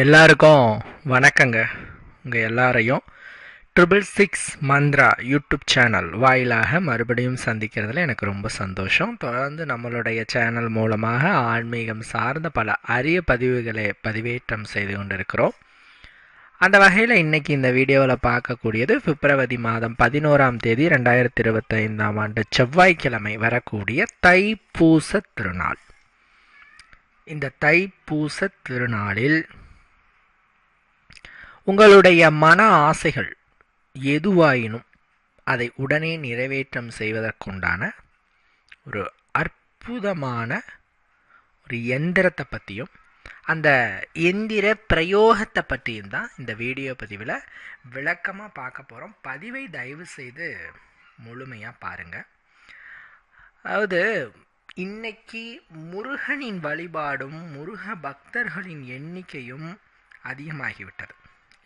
எல்லாருக்கும் வணக்கங்க. உங்கள் எல்லாரையும் triple six Mantra YouTube channel வாயிலாக மறுபடியும் சந்திக்கிறதுல எனக்கு ரொம்ப சந்தோஷம். தொடர்ந்து நம்மளுடைய சேனல் மூலமாக ஆன்மீகம் சார்ந்த பல அரிய பதிவுகளை பதிவேற்றம் செய்து கொண்டிருக்கிறோம். அந்த வகையில் இன்றைக்கி இந்த வீடியோவில் பார்க்கக்கூடியது பிப்ரவரி மாதம் பதினோராம் தேதி ரெண்டாயிரத்தி இருபத்தைந்தாம் ஆண்டு செவ்வாய்க்கிழமை வரக்கூடிய தைப்பூச திருநாள். இந்த தைப்பூச திருநாளில் உங்களுடைய மன ஆசைகள் எதுவாயினும் அதை உடனே நிறைவேற்றம் செய்வதற்குண்டான ஒரு அற்புதமான ஒரு எந்திரத்தை பற்றியும் அந்த எந்திர பிரயோகத்தை பற்றியும் தான் இந்த வீடியோ பதிவில் விளக்கமாக பார்க்க போகிறோம் பதிவை தயவு செய்து முழுமையாக பாருங்கள் அதாவது இன்னைக்கு முருகனின் வழிபாடும் முருக பக்தர்களின் எண்ணிக்கையும் அதிகமாகிவிட்டது.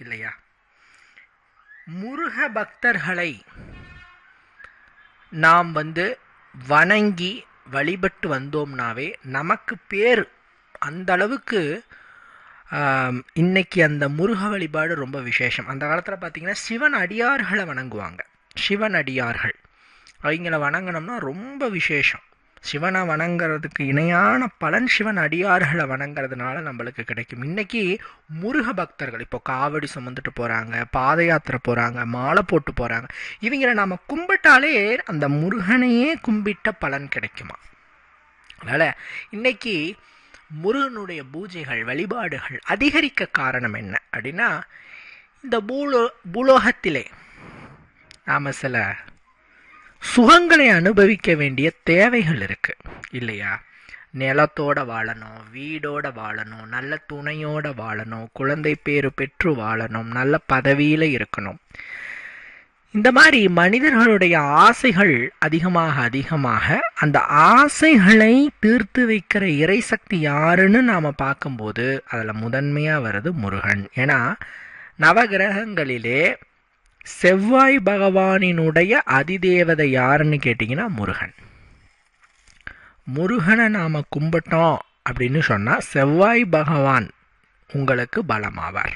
இல்லையா? முருக பக்தர்களை நாம் வந்து வணங்கி வழிபட்டு வந்தோம்னாவே நமக்கு பேர். அந்த அளவுக்கு இன்னைக்கு அந்த முருக வழிபாடு ரொம்ப விசேஷம். அந்த காலத்தில் பார்த்திங்கன்னா சிவன் அடியார்களை வணங்குவாங்க. சிவன் அடியார்கள். அவங்கள வணங்கினோம்னா ரொம்ப விசேஷம். சிவனை வணங்குறதுக்கு இணையான பலன் சிவன் அடியார்களை வணங்குறதுனால நம்மளுக்கு கிடைக்கும். இன்றைக்கி முருக பக்தர்கள் இப்போ காவடி சுமந்துட்டு போகிறாங்க பாத யாத்திரை போகிறாங்க மாலை போட்டு போகிறாங்க இவங்களை நாம் கும்பிட்டாலே அந்த முருகனையே கும்பிட்ட பலன் கிடைக்குமா? அதனால் இன்றைக்கி முருகனுடைய பூஜைகள் வழிபாடுகள் அதிகரிக்க காரணம் என்ன அப்படின்னா இந்த பூலோ பூலோகத்திலே நாம் சில சுகங்களை அனுபவிக்க வேண்டிய தேவைகள் இருக்கு. இல்லையா? நிலத்தோட வாழணும் வீடோட வாழணும் நல்ல துணையோட வாழணும் குழந்தை பேரு பெற்று வாழணும் நல்ல பதவியில் இருக்கணும். இந்த மாதிரி மனிதர்களுடைய ஆசைகள் அதிகமாக அதிகமாக அந்த ஆசைகளை தீர்த்து வைக்கிற இறைசக்தி யாருன்னு நாம் பார்க்கும்போது அதில் முதன்மையாக வருது முருகன். ஏன்னா நவகிரகங்களிலே செவ்வாய் பகவானினுடைய அதிதேவதை யாருன்னு கேட்டிங்கன்னா முருகன். முருகனை நாம் கும்பிட்டோம் அப்படின்னு சொன்னால் செவ்வாய் பகவான் உங்களுக்கு பலமாவார்.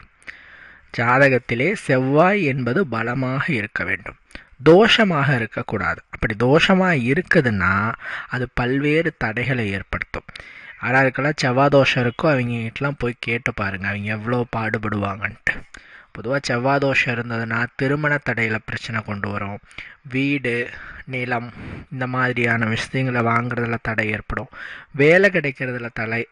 ஜாதகத்திலே செவ்வாய் என்பது பலமாக இருக்க வேண்டும். தோஷமாக இருக்கக்கூடாது. அப்படி தோஷமாக இருக்குதுன்னா அது பல்வேறு தடைகளை ஏற்படுத்தும். யாராருக்கெல்லாம் செவ்வாய் தோஷம் இருக்கோ அவங்க கிட்டலாம் போய் கேட்டு பாருங்க. அவங்க எவ்வளோ பாடுபடுவாங்கன்ட்டு. பொதுவாக செவ்வாய் தோஷம் இருந்ததுன்னா திருமண தடையில் பிரச்சனை கொண்டு வரும். வீடு நிலம் இந்த மாதிரியான விஷயங்களை வாங்குறதுல தடை ஏற்படும். வேலை கிடைக்கிறதுல தடை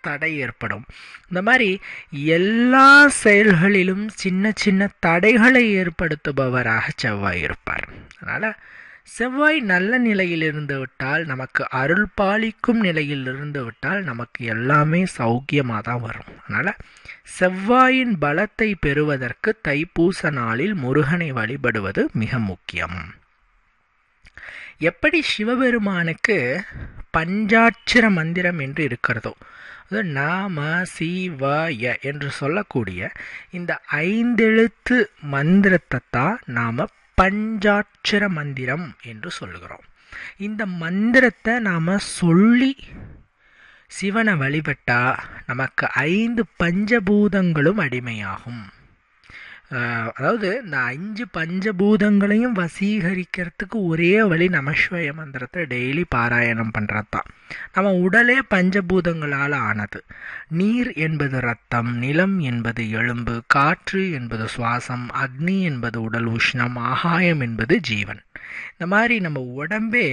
தடை ஏற்படும். இந்த மாதிரி எல்லா செயல்களிலும் சின்ன சின்ன தடைகளை ஏற்படுத்துபவராக செவ்வாய் இருப்பார். அதனால் செவ்வாய் நல்ல நிலையில் இருந்து விட்டால் நமக்கு அருள் பாலிக்கும் நிலையில் இருந்து விட்டால் நமக்கு எல்லாமே சௌக்கியமாக தான் வரும். அதனால் செவ்வாயின் பலத்தை பெறுவதற்கு தைப்பூச நாளில் முருகனை வழிபடுவது மிக முக்கியம். எப்படி சிவபெருமானுக்கு பஞ்சாட்சர மந்திரம் என்று இருக்கிறதோ அது நாம சிவய என்று சொல்லக்கூடிய இந்த ஐந்தெழுத்து மந்திரத்தை தான் நாம் பஞ்சாட்சர மந்திரம் என்று சொல்லுகிறோம். இந்த மந்திரத்தை நாம் சொல்லி சிவனை வழிபட்டா நமக்கு ஐந்து பஞ்சபூதங்களும் அடிமையாகும். அதாவது இந்த அஞ்சு பஞ்சபூதங்களையும் வசீகரிக்கிறதுக்கு ஒரே வழி நமஸ்வய மந்திரத்தை டெய்லி பாராயணம் பண்ணுறது தான் நம்ம உடலே பஞ்சபூதங்களால் ஆனது. நீர் என்பது ரத்தம் நிலம் என்பது எலும்பு காற்று என்பது சுவாசம் அக்னி என்பது உடல் உஷ்ணம் ஆகாயம் என்பது ஜீவன். இந்த மாதிரி நம்ம உடம்பே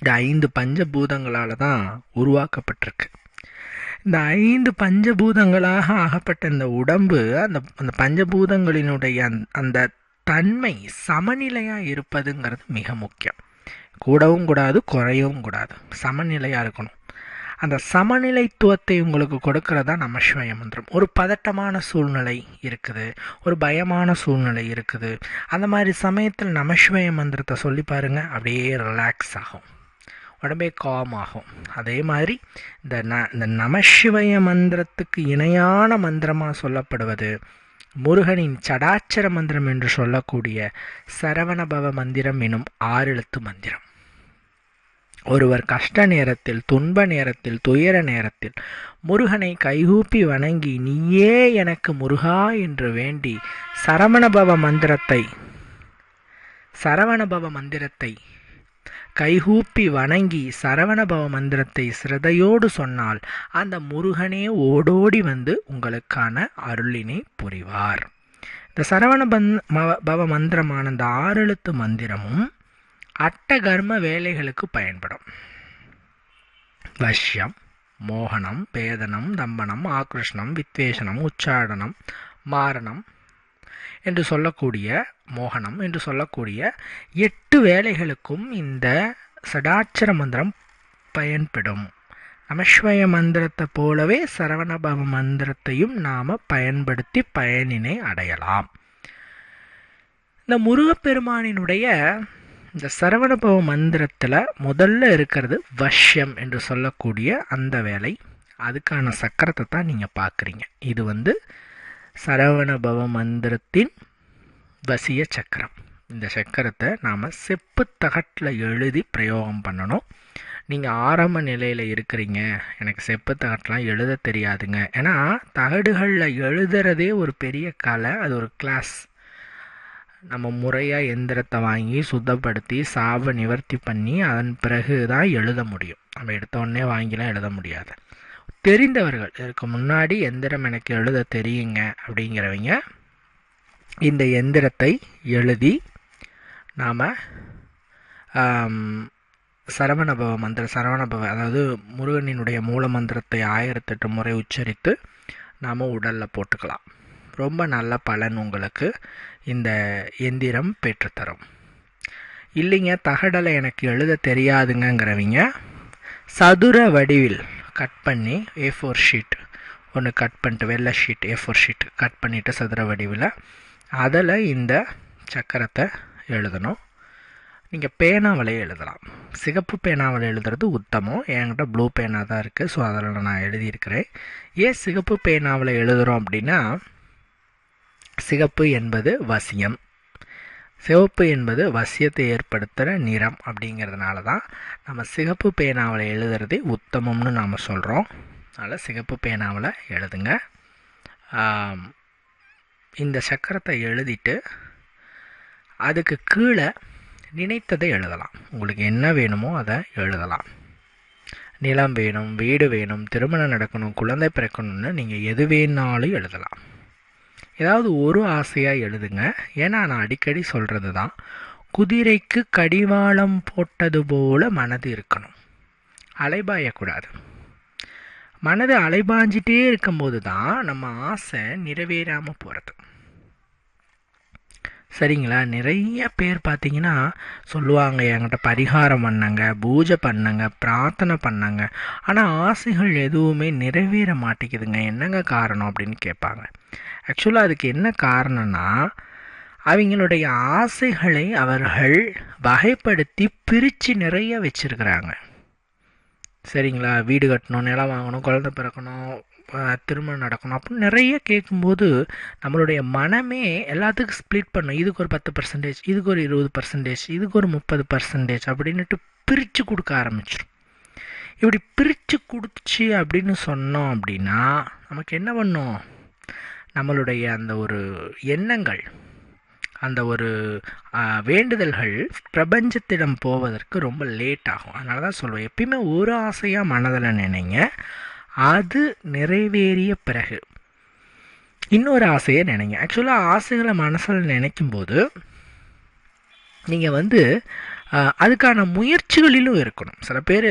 இந்த ஐந்து பஞ்சபூதங்களால் தான் உருவாக்கப்பட்டிருக்கு. இந்த ஐந்து பஞ்சபூதங்களாக ஆகப்பட்ட இந்த உடம்பு அந்த அந்த பஞ்சபூதங்களினுடைய அந்த- அந்த தன்மை சமநிலையாக இருப்பதுங்கிறது மிக முக்கியம். கூடவும் கூடாது குறையவும் கூடாது. சமநிலையாக இருக்கணும். அந்த சமநிலைத்துவத்தை உங்களுக்கு கொடுக்கறதா நம்ம சிவய மந்திரம் ஒரு பதட்டமான சூழ்நிலை இருக்குது ஒரு பயமான சூழ்நிலை இருக்குது. அந்த மாதிரி சமயத்தில் நமஸ்வய மந்திரத்தை சொல்லி பாருங்கள் அப்படியே ரிலாக்ஸ் ஆகும். உடம்பே காம் ஆகும் அதே மாதிரி இந்த ந இந்த நமசிவய மந்திரத்துக்கு இணையான மந்திரமாக சொல்லப்படுவது முருகனின் சடாச்சர மந்திரம் என்று சொல்லக்கூடிய சரவணபவ மந்திரம் எனும் ஆறெழுத்து மந்திரம். ஒருவர் கஷ்ட நேரத்தில் துன்ப நேரத்தில் துயர நேரத்தில் முருகனை கைகூப்பி வணங்கி நீயே எனக்கு முருகா என்று வேண்டி சரவணபவ மந்திரத்தை சரவணபவ மந்திரத்தை கைகூப்பி வணங்கி சரவணபவ மந்திரத்தை சிரதையோடு சொன்னால் அந்த முருகனே ஓடோடி வந்து உங்களுக்கான அருளினை புரிவார். இந்த சரவண பவ மந்திரமான இந்த ஆறெழுத்து மந்திரமும் அட்டகர்ம வேலைகளுக்கு பயன்படும். வஷ்யம் மோகனம் பேதனம் தம்பனம் ஆக்ருஷ்ணம் வித்வேஷனம் உச்சாடனம் மாரணம் என்று சொல்லக்கூடிய மோகனம் என்று சொல்லக்கூடிய எட்டு வேலைகளுக்கும் இந்த சடாட்சர மந்திரம் பயன்படும். நமஸ்வய மந்திரத்தை போலவே சரவணபவ மந்திரத்தையும் நாம் பயன்படுத்தி பயனினை அடையலாம். இந்த முருகப்பெருமானினுடைய இந்த சரவணபவ மந்திரத்தில் முதல்ல இருக்கிறது வஷ்யம் என்று சொல்லக்கூடிய அந்த வேலை. அதுக்கான சக்கரத்தை தான் நீங்கள் பார்க்குறீங்க. இது வந்து சரவணபவ மந்திரத்தின் வசிய சக்கரம். இந்த சக்கரத்தை நாம் செப்பு தகட்டில் எழுதி பிரயோகம் பண்ணணும். நீங்கள் ஆரம்ப நிலையில் இருக்கிறீங்க. எனக்கு செப்பு தகட்டெலாம் எழுத தெரியாதுங்க. ஏன்னா தகடுகளில் எழுதுறதே ஒரு பெரிய கலை. அது ஒரு கிளாஸ் நம்ம முறையாக எந்திரத்தை வாங்கி சுத்தப்படுத்தி சாவை நிவர்த்தி பண்ணி அதன் பிறகு தான் எழுத முடியும். நம்ம எடுத்த உடனே வாங்கிலாம் எழுத முடியாது. தெரிந்தவர்கள் இதற்கு முன்னாடி எந்திரம் எனக்கு எழுத தெரியுங்க அப்படிங்கிறவங்க இந்த எந்திரத்தை எழுதி நாம் சரவணபவ மந்திர சரவணபவ அதாவது முருகனினுடைய மூல மந்திரத்தை ஆயிரத்தெட்டு முறை உச்சரித்து நாம் உடலில் போட்டுக்கலாம். ரொம்ப நல்ல பலன் உங்களுக்கு இந்த எந்திரம் பெற்றுத்தரும். இல்லைங்க தகடலை எனக்கு எழுத தெரியாதுங்கிறவங்க சதுர வடிவில் கட் பண்ணி ஏ ஃபோர் ஷீட் ஒன்று கட் பண்ணிட்டு வெள்ளை sheet A four sheet cut பண்ணிவிட்டு சதுர வடிவில். அதில் இந்த சக்கரத்தை எழுதணும். நீங்கள் பேனாவிலே எழுதலாம். சிகப்பு பேனாவில் எழுதுறது உத்தமம். என்கிட்ட ப்ளூ பேனா தான் இருக்குது ஸோ அதில் நான் எழுதியிருக்கிறேன். ஏன் சிகப்பு பேனாவில் எழுதுகிறோம் அப்படின்னா சிகப்பு என்பது வசியம். சிவப்பு என்பது வசியத்தை ஏற்படுத்துகிற நிறம் அப்படிங்கிறதுனால தான் நம்ம சிகப்பு பேனாவில் எழுதுறதே உத்தமம்னு நாம் சொல்கிறோம் அதனால் சிகப்பு பேனாவில் எழுதுங்க. இந்த சக்கரத்தை எழுதிட்டு அதுக்கு கீழே நினைத்ததை எழுதலாம். உங்களுக்கு என்ன வேணுமோ அதை எழுதலாம். நிலம் வேணும் வீடு வேணும் திருமணம் நடக்கணும் குழந்தை பிறக்கணும்னு நீங்கள் எது வேணாலும் எழுதலாம். ஏதாவது ஒரு ஆசையாக எழுதுங்க. ஏன்னா நான் அடிக்கடி சொல்கிறது தான் குதிரைக்கு கடிவாளம் போட்டது போல் மனது இருக்கணும். அலைபாயக்கூடாது. மனது அலைபாஞ்சிட்டே இருக்கும்போது தான் நம்ம ஆசை நிறைவேறாமல் போகிறது சரிங்களா? நிறைய பேர் பார்த்தீங்கன்னா சொல்லுவாங்க என்கிட்ட பரிகாரம் பண்ணங்க பூஜை பண்ணங்க பிரார்த்தனை பண்ணங்க. ஆனால் ஆசைகள் எதுவுமே நிறைவேற மாட்டேங்குதுங்க. என்னங்க காரணம் அப்படின்னு கேட்பாங்க. ஆக்சுவலாக அதுக்கு என்ன காரணம்னா அவங்களுடைய ஆசைகளை அவர்கள் வகைப்படுத்தி பிரித்து நிறைய வச்சுருக்கிறாங்க. சரிங்களா? வீடு கட்டணும் நிலம் வாங்கணும் குழந்தை பிறக்கணும் திருமணம் நடக்கணும் அப்படின்னு நிறைய கேட்கும்போது நம்மளுடைய மனமே எல்லாத்துக்கும் ஸ்ப்ளிட் பண்ணும். இதுக்கு ஒரு பத்து பர்சன்டேஜ் இதுக்கு ஒரு இருபது பர்சன்டேஜ் இதுக்கு ஒரு முப்பது பர்சன்டேஜ் அப்படின்னுட்டு பிரித்து கொடுக்க ஆரம்பிச்சிடும் இப்படி பிரித்து கொடுத்துச்சு அப்படின்னு சொன்னோம் அப்படின்னா நமக்கு என்ன பண்ணும்? நம்மளுடைய அந்த ஒரு எண்ணங்கள் அந்த ஒரு வேண்டுதல்கள் பிரபஞ்சத்திடம் போவதற்கு ரொம்ப லேட் ஆகும். அதனால தான் சொல்லுவேன் எப்பயுமே ஒரு ஆசையாக மனதில் நினைங்க. அது நிறைவேறிய பிறகு. இன்னொரு ஆசையை நினைங்க. ஆக்சுவலாக ஆசைகளை மனசில் நினைக்கும்போது நீங்கள் வந்து அதுக்கான முயற்சிகளிலும் இருக்கணும். சில பேர்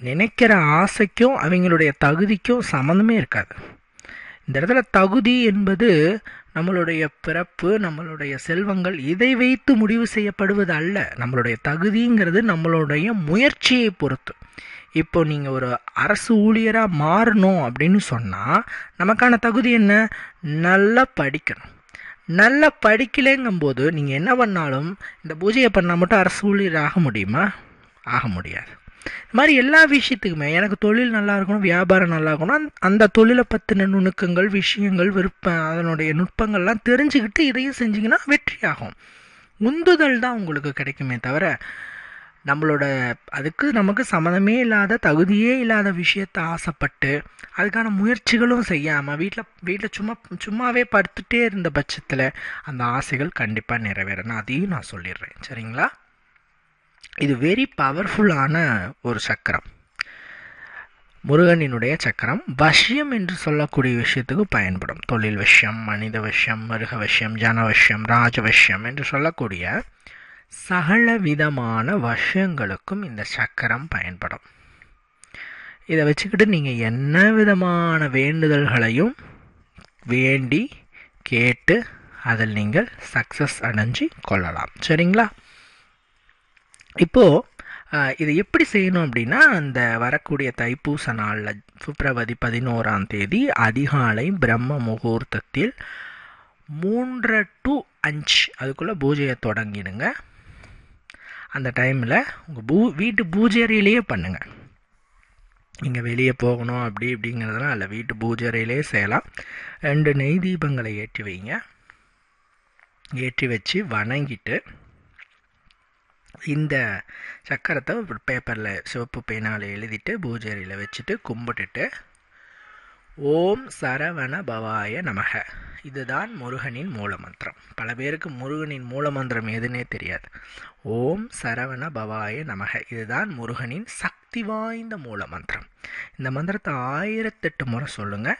நினைக்கிற ஆசைக்கும் அவங்களுடைய தகுதிக்கும் சம்மந்தமே இருக்காது. இந்த இடத்துல தகுதி என்பது நம்மளுடைய பிறப்பு நம்மளுடைய செல்வங்கள் இதை வைத்து முடிவு செய்யப்படுவது அல்ல. நம்மளுடைய தகுதிங்கிறது நம்மளுடைய முயற்சியை பொறுத்து. இப்போ நீங்கள் ஒரு அரசு ஊழியராக மாறணும் அப்படின்னு சொன்னால் நமக்கான தகுதி என்ன? நல்லா படிக்கணும். நல்லா படிக்கலைங்கும்போது நீங்கள் என்ன பண்ணாலும் இந்த பூஜையை பண்ணால் மட்டும் அரசு ஊழியர் ஆக முடியுமா? ஆக முடியாது. இது மாதிரி எல்லா விஷயத்துக்குமே எனக்கு தொழில் நல்லா இருக்கணும் வியாபாரம் நல்லா இருக்கணும் அந்த- தொழிலை பற்றின நுணுக்கங்கள் விஷயங்கள் விருப்பம் அதனுடைய நுட்பங்கள்லாம் தெரிஞ்சுக்கிட்டு இதையும் செஞ்சிங்கன்னா வெற்றி ஆகும் உந்துதல் தான் உங்களுக்கு கிடைக்குமே தவிர நம்மளோட அதுக்கு நமக்கு சம்மந்தமே இல்லாத தகுதியே இல்லாத விஷயத்தை ஆசைப்பட்டு அதுக்கான முயற்சிகளும் செய்யாமல் வீட்டில் வீட்டில் சும்மா சும்மாவே படுத்துட்டே இருந்த பட்சத்தில் அந்த ஆசைகள் கண்டிப்பாக நிறைவேறணும் அதையும் நான் சொல்லிடுறேன். சரிங்களா? இது வெரி பவர்ஃபுல்லான ஒரு சக்கரம். முருகனினுடைய சக்கரம் வஷ்யம் என்று சொல்லக்கூடிய விஷயத்துக்கு பயன்படும். தொழில் வஷ்யம் மனித வஷ்யம் மிருக வஷ்யம் ஜன வஷ்யம் ராஜ என்று சொல்லக்கூடிய சகல விதமான வருஷங்களுக்கும் இந்த சக்கரம் பயன்படும். இதை வச்சுக்கிட்டு நீங்கள் என்ன விதமான வேண்டுதல்களையும் வேண்டி கேட்டு அதில் நீங்கள் சக்ஸஸ் அடைஞ்சு கொள்ளலாம். சரிங்களா? இப்போது இதை எப்படி செய்யணும் அப்படின்னா அந்த வரக்கூடிய தைப்பூச நாளில் பிப்ரவரி பதினோராம் தேதி அதிகாலை பிரம்ம முகூர்த்தத்தில் மூன்று டு அஞ்சு அதுக்குள்ளே பூஜையை தொடங்கிடுங்க. அந்த டைமில் உங்கள் பூ வீட்டு பூஜை பண்ணுங்கள் நீங்கள் வெளியே போகணும் அப்படி இப்படிங்கிறதெல்லாம் இல்லை. வீட்டு பூஜை செய்யலாம். ரெண்டு நெய் தீபங்களை ஏற்றி வைங்க. ஏற்றி வச்சு வணங்கிட்டு இந்த சக்கரத்தை பேப்பரில் சிவப்பு பேனால் எழுதிட்டு பூஜை வச்சுட்டு கும்பிட்டுட்டு ஓம் சரவண பவாய நமக. இதுதான் முருகனின் மூலமந்திரம். பல பேருக்கு முருகனின் மூலமந்திரம் எதுனே தெரியாது. ஓம் சரவண பவாய நமக. இதுதான் முருகனின் சக்தி வாய்ந்த மூலமந்திரம். இந்த மந்திரத்தை ஆயிரத்தெட்டு முறை சொல்லுங்கள்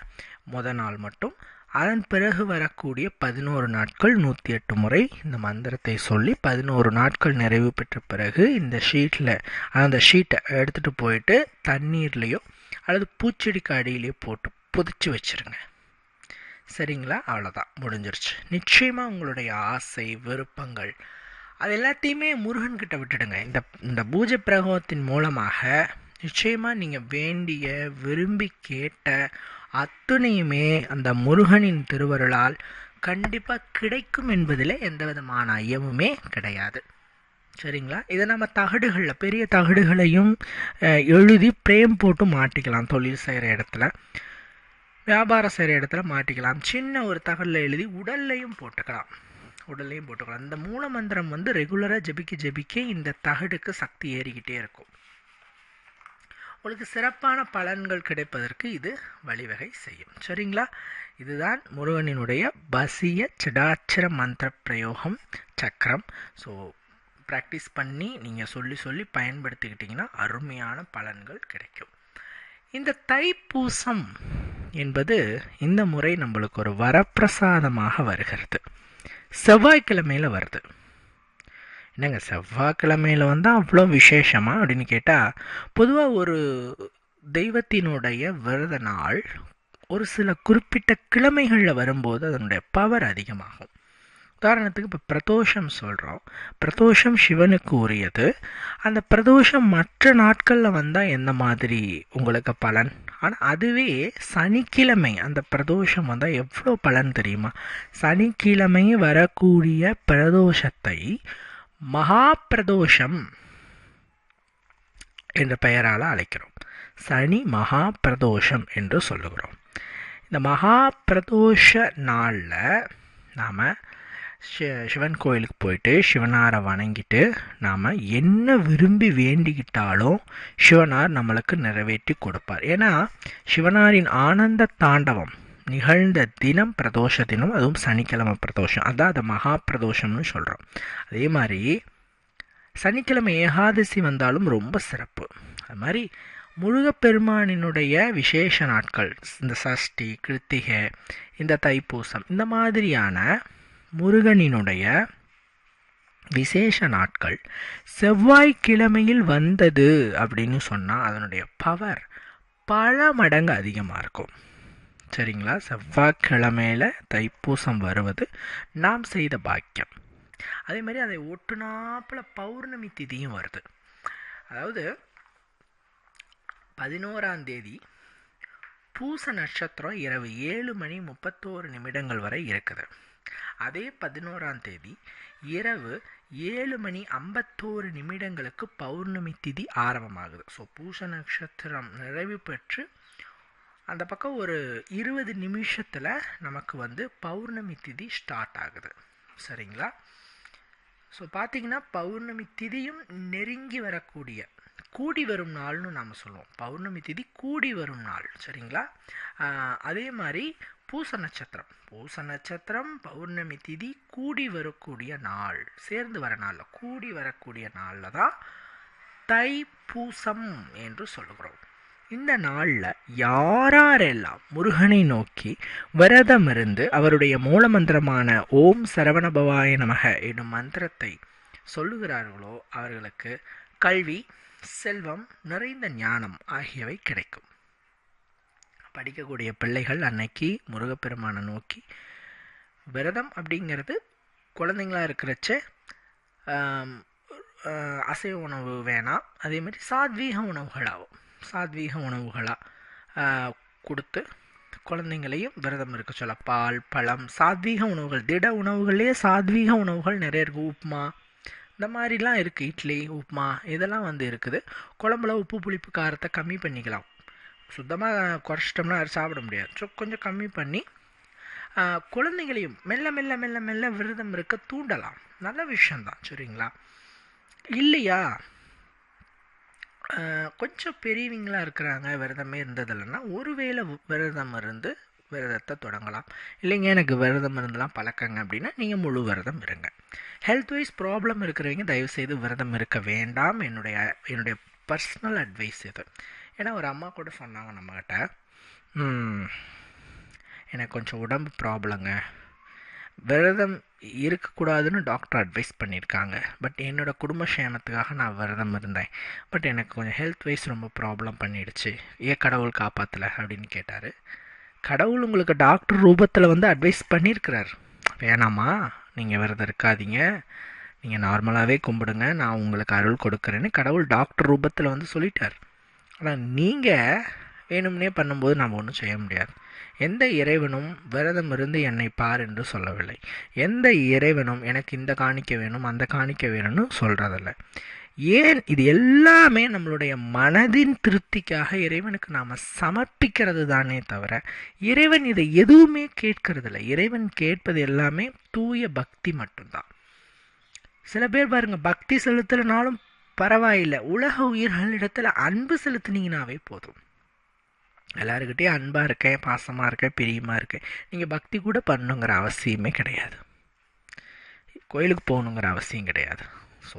முத நாள் மட்டும். அதன் பிறகு வரக்கூடிய பதினோரு நாட்கள் நூற்றி எட்டு முறை இந்த மந்திரத்தை சொல்லி பதினோரு நாட்கள் நிறைவு பெற்ற பிறகு இந்த ஷீட்டில் அந்த ஷீட்டை எடுத்துகிட்டு போயிட்டு தண்ணீர்லேயோ அல்லது பூச்செடிக்கு அடியிலேயோ போட்டு புதிச்சு வச்சுருங்க. சரிங்களா? அவ்வளோதான் முடிஞ்சிருச்சு. நிச்சயமாக உங்களுடைய ஆசை விருப்பங்கள் அது எல்லாத்தையுமே முருகன்கிட்ட விட்டுடுங்க. இந்த இந்த பூஜை பிரகோகத்தின் மூலமாக நிச்சயமாக நீங்கள் வேண்டிய விரும்பி கேட்ட அத்துணையுமே அந்த முருகனின் திருவருளால் கண்டிப்பாக கிடைக்கும் என்பதில் எந்த விதமான ஐயமுமே கிடையாது. சரிங்களா? இதை நம்ம தகடுகளில் பெரிய தகடுகளையும் எழுதி பிரேம் போட்டு மாட்டிக்கலாம் தொழில் செய்கிற இடத்துல. வியாபாரம் செய்கிற இடத்துல மாட்டிக்கலாம். சின்ன ஒரு தகடில் எழுதி உடல்லையும் போட்டுக்கலாம். உடல்லையும் போட்டுக்கலாம். இந்த மூல மந்திரம் வந்து ரெகுலராக ஜபிக்க ஜபிக்க இந்த தகடுக்கு சக்தி ஏறிக்கிட்டே இருக்கும். உங்களுக்கு சிறப்பான பலன்கள் கிடைப்பதற்கு இது வழிவகை செய்யும். சரிங்களா? இதுதான் முருகனினுடைய பசிய சிடாட்சர மந்திர பிரயோகம் சக்கரம். ஸோ ப்ராக்டிஸ் பண்ணி நீங்கள் சொல்லி சொல்லி பயன்படுத்திக்கிட்டிங்கன்னா அருமையான பலன்கள் கிடைக்கும். இந்த தைப்பூசம் என்பது இந்த முறை நம்மளுக்கு ஒரு வரப்பிரசாதமாக வருகிறது. செவ்வாய்க்கிழமையில் வருது. என்னங்க செவ்வாய்க்கிழமையில் வந்து அவ்வளோ விசேஷமா அப்படின்னு கேட்டால் பொதுவாக ஒரு தெய்வத்தினுடைய விரத நாள் ஒரு சில குறிப்பிட்ட கிழமைகளில் வரும்போது அதனுடைய பவர் அதிகமாகும். உதாரணத்துக்கு இப்போ பிரதோஷம் சொல்கிறோம் பிரதோஷம் சிவனுக்கு உரியது. அந்த பிரதோஷம் மற்ற நாட்களில் வந்தால் எந்த மாதிரி உங்களுக்கு பலன்? ஆனால் அதுவே சனிக்கிழமை அந்த பிரதோஷம் வந்தால் எவ்வளோ பலன் தெரியுமா? சனிக்கிழமை வரக்கூடிய பிரதோஷத்தை மகா பிரதோஷம் என்ற பெயரால் அழைக்கிறோம். சனி மகா பிரதோஷம் என்று சொல்லுகிறோம். இந்த மகா பிரதோஷ நாளில் நாம் சிவன் கோயிலுக்கு போயிட்டு சிவனாரை வணங்கிட்டு நாம் என்ன விரும்பி வேண்டிக்கிட்டாலும் சிவனார் நம்மளுக்கு நிறைவேற்றி கொடுப்பார். ஏன்னா சிவனாரின் ஆனந்த தாண்டவம் நிகழ்ந்த தினம் பிரதோஷ தினம் அதுவும் சனிக்கிழமை பிரதோஷம். அதான் அதை மகா பிரதோஷம்னு சொல்கிறோம் அதே மாதிரி சனிக்கிழமை ஏகாதசி வந்தாலும் ரொம்ப சிறப்பு. அது மாதிரி முருகப்பெருமானினுடைய விசேஷ நாட்கள் இந்த சஷ்டி கிருத்திகை இந்த தைப்பூசம் இந்த மாதிரியான முருகனினுடைய விசேஷ நாட்கள் செவ்வாய்க்கிழமையில் வந்தது அப்படின்னு சொன்னால் அதனுடைய பவர் பல மடங்கு அதிகமாக இருக்கும். சரிங்களா? செவ்வாய்க்கிழமையில் தைப்பூசம் வருவது நாம் செய்த பாக்கியம். அதே மாதிரி அதை ஒட்டுநாப்பில் பௌர்ணமி திதியும் வருது. அதாவது பதினோராம் தேதி பூச நட்சத்திரம் இரவு ஏழு மணி முப்பத்தோரு நிமிடங்கள் வரை இருக்குது. அதே பதினோராம் தேதி இரவு ஏழு மணி ஐம்பத்தோரு நிமிடங்களுக்கு பௌர்ணமி திதி ஆரம்பமாகுது. ஸோ பூச நட்சத்திரம் நிறைவு பெற்று அந்த பக்கம் ஒரு இருபது நிமிஷத்தில் நமக்கு வந்து பௌர்ணமி திதி ஸ்டார்ட் ஆகுது. சரிங்களா? ஸோ பார்த்தீங்கன்னா பௌர்ணமி திதியும் நெருங்கி வரக்கூடிய கூடி வரும் நாள்னு நாம் சொல்லுவோம். பௌர்ணமி திதி கூடி வரும் நாள். சரிங்களா? ஆஹ் அதே மாதிரி பூச நட்சத்திரம். பூச நட்சத்திரம் பௌர்ணமி திதி கூடி வரக்கூடிய நாள். சேர்ந்து வர நாளில் கூடி வரக்கூடிய நாளில் தான் தை பூசம் என்று சொல்லுகிறோம். இந்த நாளில் யாரெல்லாம் முருகனை நோக்கி விரதம் இருந்து அவருடைய மூலமந்திரமான ஓம் சரவணபவாய நமக என்னும் மந்திரத்தை சொல்லுகிறார்களோ அவர்களுக்கு கல்வி செல்வம் நிறைந்த ஞானம் ஆகியவை கிடைக்கும். படிக்கக்கூடிய பிள்ளைகள் அன்னைக்கு முருகப்பெருமானை நோக்கி விரதம் அப்படிங்கிறது குழந்தைங்களா இருக்கிறச்ச அசைவ உணவு வேணாம். அதே மாதிரி சாத்வீக உணவுகளாகும் சாத்வீக உணவுகளாக கொடுத்து குழந்தைங்களையும் விரதம் இருக்க சொல்ல பால் பழம் சாத்வீக உணவுகள் திட உணவுகளே சாத்வீக உணவுகள் நிறைய இருக்குது உப்புமா இந்த மாதிரிலாம் இருக்குது இட்லி உப்புமா இதெல்லாம் வந்து இருக்குது. குழம்புல உப்பு புளிப்பு காரத்தை கம்மி பண்ணிக்கலாம். சுத்தமாக குறைச்சிட்டோம்னா அது சாப்பிட முடியாது. ஸோ கொஞ்சம் கம்மி பண்ணி குழந்தைகளையும் மெல்ல மெல்ல மெல்ல மெல்ல விரதம் இருக்க தூண்டலாம். நல்ல விஷயம்தான் சரிங்களா? இல்லையா? கொஞ்சம் பெரியவங்களா இருக்கிறாங்க விரதமே இருந்ததில்லைன்னா ஒருவேளை விரதம் இருந்து விரதத்தை தொடங்கலாம். இல்லைங்க எனக்கு விரதம் இருந்தெல்லாம் பழக்கங்க அப்படின்னா நீங்கள் முழு விரதம் இருங்க. ஹெல்த் வைஸ் ப்ராப்ளம் இருக்கிறவங்க தயவுசெய்து விரதம் இருக்க வேண்டாம். என்னுடைய என்னுடைய பர்சனல் அட்வைஸ் இது. ஏன்னா ஒரு அம்மா கூட சொன்னாங்க நம்மக்கிட்ட எனக்கு கொஞ்சம் உடம்பு ப்ராப்ளங்க. விரதம் இருக்கக்கூடாதுன்னு டாக்டர் அட்வைஸ் பண்ணியிருக்காங்க. பட் என்னோடய குடும்ப சேமத்துக்காக நான் விரதம் இருந்தேன். பட் எனக்கு கொஞ்சம் ஹெல்த் வைஸ் ரொம்ப ப்ராப்ளம் பண்ணிடுச்சு. ஏன் கடவுள் காப்பாற்றலை அப்படின்னு கேட்டார். கடவுள் உங்களுக்கு டாக்டர் ரூபத்தில் வந்து அட்வைஸ் பண்ணியிருக்கிறார். வேணாமா நீங்கள் விரதம் இருக்காதீங்க. நீங்கள் நார்மலாகவே கும்பிடுங்க. நான் உங்களுக்கு அருள் கொடுக்குறேன்னு கடவுள் டாக்டர் ரூபத்தில் வந்து சொல்லிட்டார். ஆனால் நீங்கள் வேணும்னே பண்ணும்போது நாம் ஒன்றும் செய்ய முடியாது. எந்த இறைவனும் விரதம் இருந்து என்னை பார் என்று சொல்லவில்லை. எந்த இறைவனும் எனக்கு இந்த காணிக்க வேணும் அந்த காணிக்க வேணும்னு சொல்கிறதில்ல ஏன் இது எல்லாமே நம்மளுடைய மனதின் திருப்திக்காக இறைவனுக்கு நாம் சமர்ப்பிக்கிறது தானே தவிர இறைவன் இதை எதுவுமே கேட்கறதில்ல. இறைவன் கேட்பது எல்லாமே தூய பக்தி மட்டும்தான். சில பேர் பாருங்கள் பக்தி செலுத்தலைனாலும் பரவாயில்ல. உலக உயிர்களிடத்தில் அன்பு செலுத்துனீங்கனாவே போதும். எல்லாருக்கிட்டேயும் அன்பாக இருக்கேன் பாசமாக இருக்கேன் பிரியமாக இருக்கேன். நீங்கள் பக்தி கூட பண்ணுங்கிற அவசியமே கிடையாது. கோயிலுக்கு போகணுங்கிற அவசியம் கிடையாது. ஸோ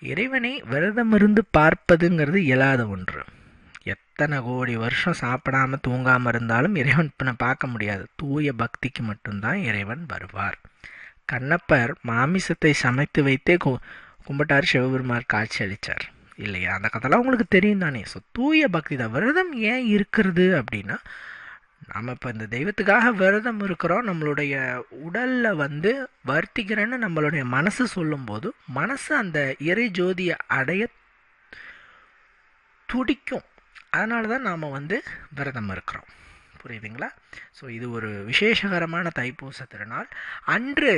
இறைவனை விரதம் இருந்து பார்ப்பதுங்கிறது இயலாத ஒன்று. எத்தனை கோடி வருஷம் சாப்பிடாம தூங்காமல் இருந்தாலும் இறைவன் பின்ன பார்க்க முடியாது. தூய பக்திக்கு மட்டும்தான் இறைவன் வருவார். கண்ணப்பர் மாமிசத்தை சமைத்து வைத்தே கும்பிட்டார் சிவபெருமார் காட்சி அளித்தார் இல்லையா? அந்த கதைலாம் உங்களுக்கு தெரியும் தானே. ஸோ தூய பக்தி தான் விரதம் ஏன் இருக்கிறது அப்படின்னா நம்ம இப்போ இந்த தெய்வத்துக்காக விரதம் இருக்கிறோம். நம்மளுடைய உடலில் வந்து வர்த்திக்கிறேன்னு நம்மளுடைய மனசு சொல்லும்போது மனசு அந்த இறை ஜோதியை அடைய துடிக்கும். அதனால தான் நாம் வந்து விரதம் இருக்கிறோம். புரியுதுங்களா? ஸோ இது ஒரு விசேஷகரமான தைப்பூச திருநாள். அன்று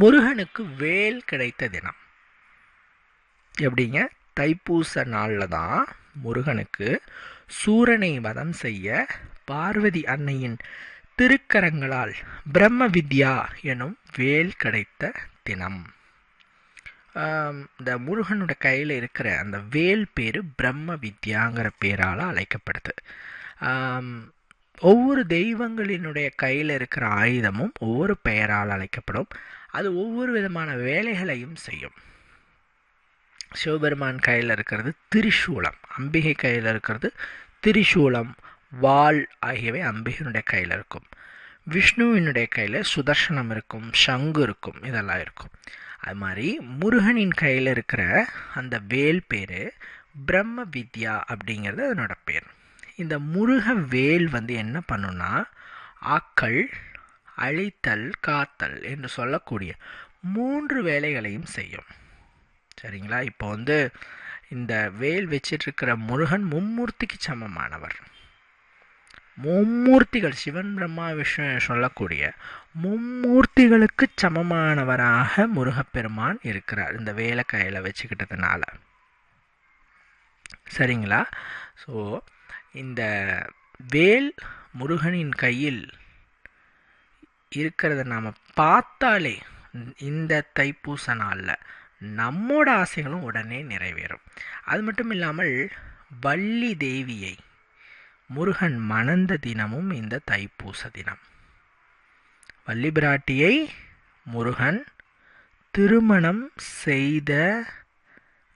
முருகனுக்கு வேல் கிடைத்த தினம் எப்படிங்க? தைப்பூச நாளில் தான் முருகனுக்கு சூரனை வதம் செய்ய பார்வதி அன்னையின் திருக்கரங்களால் பிரம்ம வித்யா எனும் வேல் கிடைத்த தினம். இந்த முருகனோட கையில் இருக்கிற அந்த வேல் பேர் பிரம்ம வித்யாங்கிற பேரால் அழைக்கப்படுது. ஒவ்வொரு தெய்வங்களினுடைய கையில் இருக்கிற ஆயுதமும் ஒவ்வொரு பெயரால் அழைக்கப்படும். அது ஒவ்வொரு விதமான வேலைகளையும் செய்யும். சிவபெருமான் கையில் இருக்கிறது திரிசூலம். அம்பிகை கையில் இருக்கிறது திரிசூலம். வாள் ஆகியவை அம்பிகையினுடைய கையில் இருக்கும். விஷ்ணுவினுடைய கையில் சுதர்சனம் இருக்கும் சங்கு இருக்கும் இதெல்லாம் இருக்கும். அது மாதிரி முருகனின் கையில் இருக்கிற அந்த வேல் பேர் பிரம்ம வித்யா அப்படிங்கிறது அதனோட பேர். இந்த முருக வேல் வந்து என்ன பண்ணுன்னா ஆக்கள் அழித்தல் காத்தல் என்று சொல்லக்கூடிய மூன்று வேலைகளையும் செய்யும். சரிங்களா? இப்போ வந்து இந்த வேல் வச்சிட்ருக்கிற முருகன் மும்மூர்த்திக்கு சமமானவர். மும்மூர்த்திகள் சிவன் பிரம்மா விஷ்ணு சொல்லக்கூடிய மும்மூர்த்திகளுக்கு சமமானவராக முருகப்பெருமான் இருக்கிறார் இந்த வேலை கையில் வச்சுக்கிட்டதுனால. சரிங்களா? ஸோ இந்த வேல் முருகனின் கையில் இருக்கிறத நாம் பார்த்தாலே இந்த தைப்பூச நாளில் நம்மோட ஆசைகளும் உடனே நிறைவேறும். அது மட்டும் இல்லாமல் வள்ளி தேவியை முருகன் மணந்த தினமும் இந்த தைப்பூச தினம். வள்ளி பிராட்டியை முருகன் திருமணம் செய்த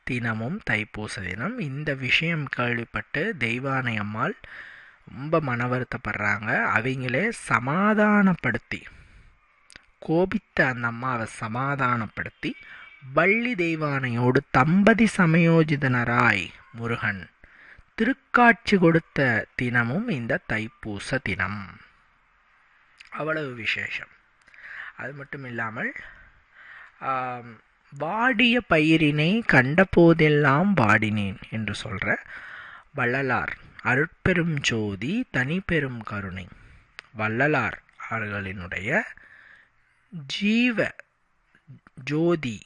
தினமும் தைப்பூச தினம். இந்த விஷயம் கேள்விப்பட்டு தெய்வானை அம்மாள் ரொம்ப மன வருத்தப்படுறாங்க அவங்களே சமாதானப்படுத்தி கோபித்த அந்த அம்மாவை சமாதானப்படுத்தி வள்ளி தெய்வானையோடு தம்பதி சமயோஜிதனராய் முருகன் திருக்காட்சி கொடுத்த தினமும் இந்த தைப்பூச தினம். அவ்வளவு விசேஷம். அது மட்டும் இல்லாமல் வாடிய பயிரினை கண்டபோதெல்லாம் வாடினேன் என்று சொல்கிற வள்ளலார் அருட்பெரும் ஜோதி தனிப்பெரும் கருணை. வள்ளலார் அவர்களினுடைய ஜீவ ஜோதி.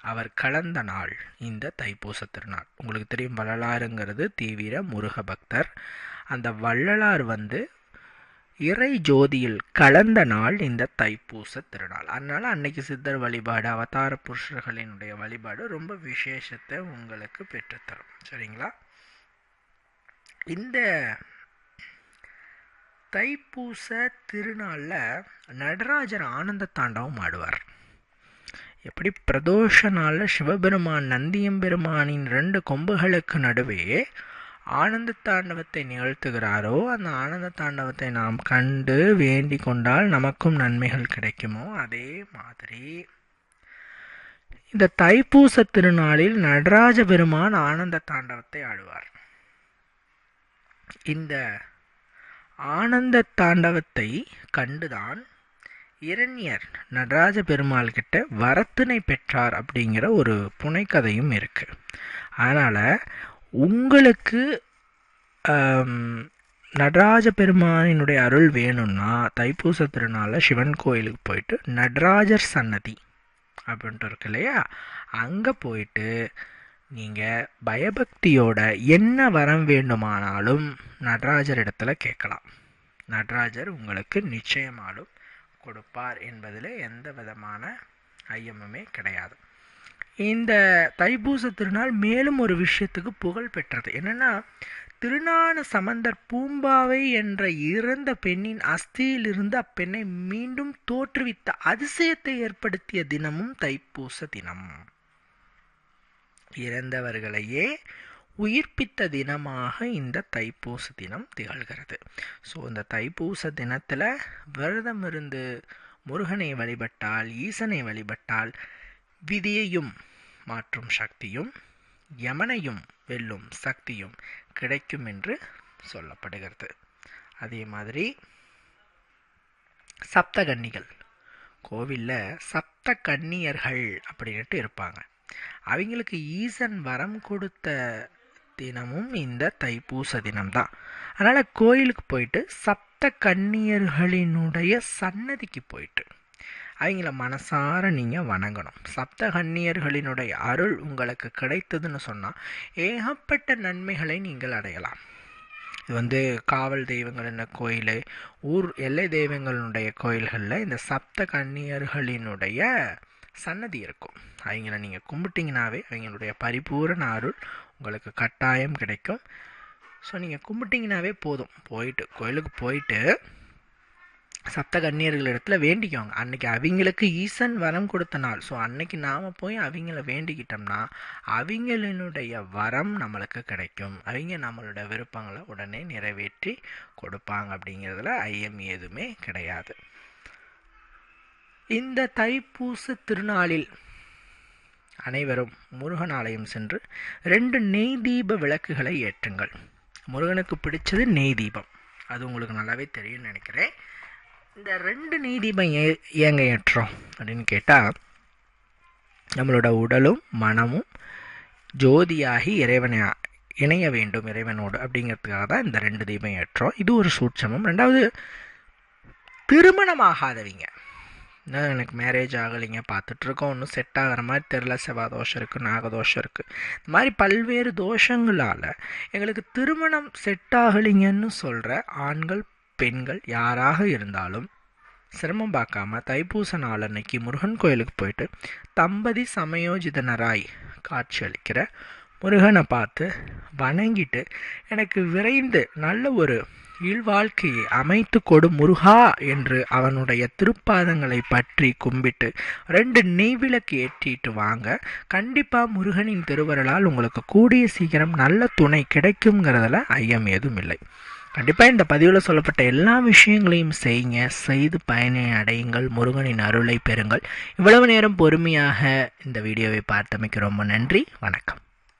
அவர் கலந்த நாள் இந்த தைப்பூச திருநாள். உங்களுக்கு தெரியும் வள்ளலாருங்கிறது தீவிர முருக பக்தர். அந்த வள்ளலார் வந்து இறை ஜோதியில் கலந்த நாள் இந்த தைப்பூச திருநாள். அதனால் அன்னைக்கு சித்தர் வழிபாடு அவதார புருஷர்களினுடைய வழிபாடு ரொம்ப விசேஷத்தை உங்களுக்கு பெற்றுத்தரும். சரிங்களா? இந்த தைப்பூச திருநாளில் நடராஜர் ஆனந்த தாண்டவம் ஆடுவார். எப்படி? பிரதோஷ நாளில் சிவபெருமான் நந்தியம்பெருமானின் ரெண்டு கொம்புகளுக்கு நடுவே ஆனந்த தாண்டவத்தை நிகழ்த்துகிறாரோ அந்த ஆனந்த தாண்டவத்தை நாம் கண்டு வேண்டிக் கொண்டால் நமக்கும் நன்மைகள் கிடைக்குமோ? அதே மாதிரி இந்த தைப்பூச திருநாளில் நடராஜ பெருமான் ஆனந்த தாண்டவத்தை ஆடுவார். இந்த ஆனந்த தாண்டவத்தை கண்டுதான் இரண்யர் நடராஜ பெருமாள் கிட்ட வரத்தினை பெற்றார் அப்படிங்கிற ஒரு புனைக்கதையும் இருக்கு. அதனால் உங்களுக்கு நடராஜ பெருமானினுடைய அருள் வேணும்னா தைப்பூச திருநாளில் சிவன் கோயிலுக்கு போயிட்டு நடராஜர் சன்னதி அப்படின்ட்டு இருக்கு இல்லையா? அங்கே போயிட்டு நீங்கள் பயபக்தியோட என்ன வரம் வேண்டுமானாலும் நடராஜர் இடத்துல கேட்கலாம். நடராஜர் உங்களுக்கு நிச்சயமாலும் கொடுப்பார் என்பதில் எந்த விதமான ஐயமுமே கிடையாது. இந்த தைப்பூச திருநாள் மேலும் ஒரு விஷயத்துக்கு புகழ் பெற்றது. என்னென்னா திருநான சமந்தர் பூம்பாவை என்ற இறந்த பெண்ணின் அஸ்தியிலிருந்து அப்பெண்ணை மீண்டும் தோற்றுவித்த அதிசயத்தை ஏற்படுத்திய தினமும் தைப்பூச தினம். இறந்தவர்களையே உயிர்ப்பித்த தினமாக இந்த தைப்பூச தினம் திகழ்கிறது. ஸோ இந்த தைப்பூச தினத்தில் விரதம் இருந்து முருகனை வழிபட்டால் ஈசனை வழிபட்டால் விதியையும் மாற்றும் சக்தியும் யமனையும் வெல்லும் சக்தியும் கிடைக்கும் என்று சொல்லப்படுகிறது. அதே மாதிரி சப்தகன்னிகள் கோவிலில் சப்த கன்னியர்கள் அப்படின்ட்டு இருப்பாங்க. அவங்களுக்கு ஈசன் வரம் கொடுத்த தினமும் இந்த தைப்பூச தினம்தான். அதனால் கோயிலுக்கு போயிட்டு சப்த கன்னியர்களினுடைய சன்னதிக்கு போயிட்டு அவங்கள மனசார நீங்கள் வணங்கணும். சப்த கன்னியர்களினுடைய அருள் உங்களுக்கு கிடைத்ததுன்னு சொன்னால் ஏகப்பட்ட நன்மைகளை நீங்கள் அடையலாம். இது வந்து காவல் தெய்வங்கள் என்ன கோயில் ஊர் எல்லை தெய்வங்களுடைய கோயில்களில் இந்த சப்த கன்னியர்களினுடைய சன்னதி இருக்கும். அவங்கள நீங்கள் கும்பிட்டிங்கனாவே அவங்களுடைய பரிபூரண அருள் உங்களுக்கு கட்டாயம் கிடைக்கும். ஸோ நீங்கள் கும்பிட்டிங்கனாவே போதும். போயிட்டு கோயிலுக்கு போயிட்டு சப்த கன்னியர்கள் இடத்துல வேண்டிக்கோங்க. அன்னைக்கு அவங்களுக்கு ஈசன் வரம் கொடுத்த நாள். ஸோ அன்னைக்கு நாம் போய் அவங்கள வேண்டிக்கிட்டோம்னா அவங்களினுடைய வரம் நம்மளுக்கு கிடைக்கும். அவங்க நம்மளோட விருப்பங்களை உடனே நிறைவேற்றி கொடுப்பாங்க அப்படிங்கிறதுல ஐயம் எதுவுமே கிடையாது. இந்த தைப்பூச திருநாளில் அனைவரும் முருகன் ஆலயம் சென்று ரெண்டு நெய் தீப விளக்குகளை ஏற்றுங்கள். முருகனுக்கு பிடிச்சது நெய் தீபம் அது உங்களுக்கு நல்லாவே தெரியும்னு நினைக்கிறேன். இந்த ரெண்டு நெய் தீபம் ஏ ஏங்க ஏற்றோம் அப்படின்னு கேட்டால் நம்மளோட உடலும் மனமும் ஜோதியாகி இறைவனை இணைய வேண்டும் இறைவனோடு அப்படிங்கிறதுக்காக தான் இந்த ரெண்டு தீபம் ஏற்றோம். இது ஒரு சூட்சமம். ரெண்டாவது திருமணமாகாதவங்க. இன்னும் எனக்கு மேரேஜ் ஆகலைங்க. பார்த்துட்ருக்கோம். ஒன்றும் செட் ஆகிற மாதிரி தெரில செவ்வாய் தோஷம் இருக்குது நாகதோஷம் இருக்குது இந்த மாதிரி பல்வேறு தோஷங்களால் எங்களுக்கு திருமணம் செட் ஆகலைங்கன்னு சொல்கிற ஆண்கள் பெண்கள் யாராக இருந்தாலும் சிரமம் பார்க்காம தைப்பூச நாள் அன்னைக்கு முருகன் கோயிலுக்கு போயிட்டு தம்பதி சமயோஜிதனராய் காட்சியளிக்கிற முருகனை பார்த்து வணங்கிட்டு எனக்கு விரைந்து நல்ல ஒரு இல்வாழ்க்கையை அமைத்து கொடு முருகா என்று அவனுடைய திருப்பாதங்களை பற்றி கும்பிட்டு ரெண்டு நெய்விளக்கு ஏற்றிட்டு வாங்க. கண்டிப்பாக முருகனின் திருவருளால் உங்களுக்கு கூடிய சீக்கிரம் நல்ல துணை கிடைக்குங்கிறதுல ஐயம் ஏதும் இல்லை கண்டிப்பாக இந்த பதிவில் சொல்லப்பட்ட எல்லா விஷயங்களையும் செய்யுங்க செய்து பயனை அடையுங்கள். முருகனின் அருளை பெறுங்கள். இவ்வளவு நேரம் பொறுமையாக இந்த வீடியோவை பார்த்தமைக்கு ரொம்ப நன்றி. வணக்கம்.